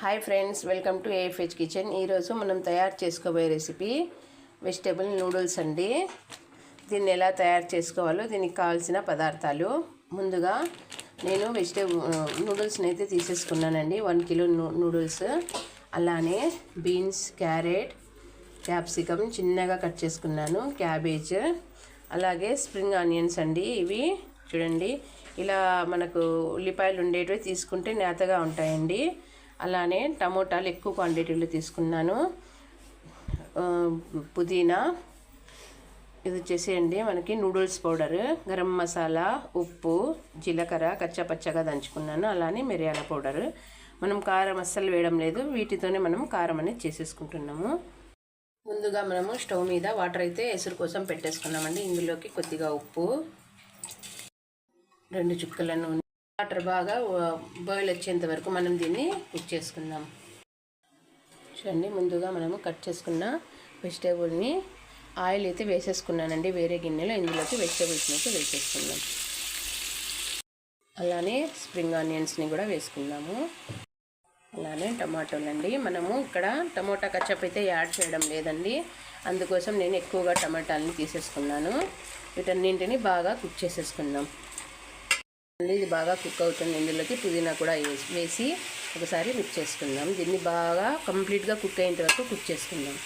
Hi friends welcome to AFH kitchen ఈరోజు మనం తయారు చేసుకోబోయే రెసిపీ వెజిటేబుల్ నూడిల్స్ అండి. దీన్ని ఎలా తయారు చేసుకోవాలో దీనికి కావాల్సిన పదార్థాలు. ముందుగా నేను వెజిటేబుల్ నూడిల్స్ని అయితే తీసేసుకున్నానండి. వన్ కిలో నూడిల్స్ అలానే బీన్స్ క్యారెట్ క్యాప్సికమ్ చిన్నగా కట్ చేసుకున్నాను. క్యాబేజ్ అలాగే స్ప్రింగ్ ఆనియన్స్ అండి ఇవి. చూడండి ఇలా మనకు ఉల్లిపాయలు ఉండేటివి తీసుకుంటే నేతగా ఉంటాయండి. అలానే టమోటాలు ఎక్కువ క్వాంటిటీలో తీసుకున్నాను. పుదీనా ఇది వచ్చేసేయండి మనకి నూడిల్స్ పౌడర్ గరం మసాలా ఉప్పు జీలకర్ర కచ్చపచ్చగా దంచుకున్నాను అలానే మిరియాల పౌడర్. మనం కారం అస్సలు వేయడం లేదు వీటితోనే మనం కారం అనేది చేసేసుకుంటున్నాము. ముందుగా మనము స్టవ్ మీద వాటర్ అయితే ఎసురు కోసం పెట్టేసుకున్నామండి ఇందులోకి కొద్దిగా ఉప్పు రెండు చుక్కల నూనె వాటర్ బాగా బాయిల్ వచ్చేంత వరకు మనం దీన్ని కుక్ చేసుకుందాం. చూడండి ముందుగా మనము కట్ చేసుకున్న వెజిటేబుల్ని ఆయిల్ అయితే వేసేసుకున్నానండి. వేరే గిన్నెలో ఇందులోకి వెజిటేబుల్స్ని అయితే వేసేసుకుందాం. అలానే స్ప్రింగ్ ఆనియన్స్ని కూడా వేసుకుందాము. అలానే టమాటోలండి మనము ఇక్కడ టమోటా కచ్చప్ అయితే యాడ్ చేయడం లేదండి. అందుకోసం నేను ఎక్కువగా టమాటాలని తీసేసుకున్నాను. వీటన్నింటిని బాగా కుక్ చేసేసుకుందాం. ఇది బాగా కుక్ అవుతుంది. ఇందులోకి పుదీనా కూడా వేసి వేసి ఒకసారి మిక్స్ చేసుకుందాం. దీన్ని బాగా కంప్లీట్గా కుక్ అయిన వరకు కుక్ చేసుకుందాం.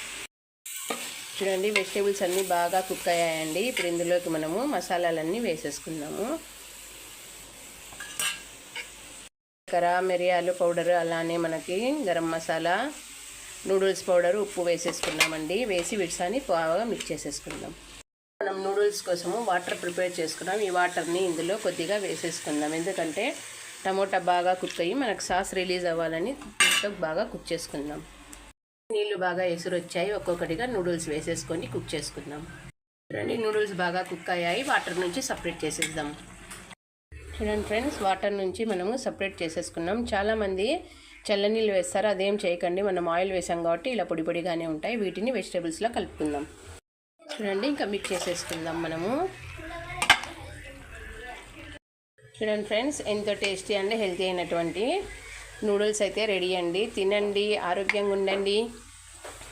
చూడండి వెజిటేబుల్స్ అన్నీ బాగా కుక్ అయ్యాయండి. ఇప్పుడు ఇందులోకి మనము మసాలాలన్నీ వేసేసుకుందాము. జీలకర్ర మిరియాలు పౌడర్ అలానే మనకి గరం మసాలా నూడిల్స్ పౌడర్ ఉప్పు వేసేసుకున్నామండి. వేసి విడిసాని బాగా మిక్స్ చేసేసుకుందాం. మనం నూడిల్స్ కోసము వాటర్ ప్రిపేర్ చేసుకున్నాం. ఈ వాటర్ని ఇందులో కొద్దిగా వేసేసుకుందాం. ఎందుకంటే టమోటా బాగా కుక్ అయ్యి మనకు సాస్ రిలీజ్ అవ్వాలని దీంట్లో బాగా కుక్ చేసుకుందాం. నీళ్ళు బాగా ఎసురు వచ్చాయి ఒక్కొక్కటిగా నూడిల్స్ వేసేసుకొని కుక్ చేసుకుందాం. చూడండి నూడిల్స్ బాగా కుక్ అయ్యాయి. వాటర్ నుంచి సపరేట్ చేసేద్దాం. చూడండి ఫ్రెండ్స్ వాటర్ నుంచి మనము సపరేట్ చేసేసుకున్నాం. చాలామంది చల్లనీళ్ళు వేస్తారు. అదేం చేయకండి మనం ఆయిల్ వేసాం కాబట్టి ఇలా పొడి పొడిగానే ఉంటాయి. వీటిని వెజిటేబుల్స్లో కలుపుకుందాం. చూడండి ఇంకా మిక్స్ చేసేసుకుందాం మనము. చూడండి ఫ్రెండ్స్ ఎంతో టేస్టీ అండి హెల్తీ అయినటువంటి నూడిల్స్ అయితే రెడీ అండి. తినండి ఆరోగ్యంగా ఉండండి.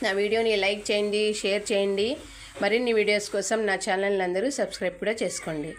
నా వీడియోని లైక్ చేయండి షేర్ చేయండి. మరిన్ని వీడియోస్ కోసం నా ఛానల్ అందరూ సబ్స్క్రైబ్ కూడా చేసుకోండి.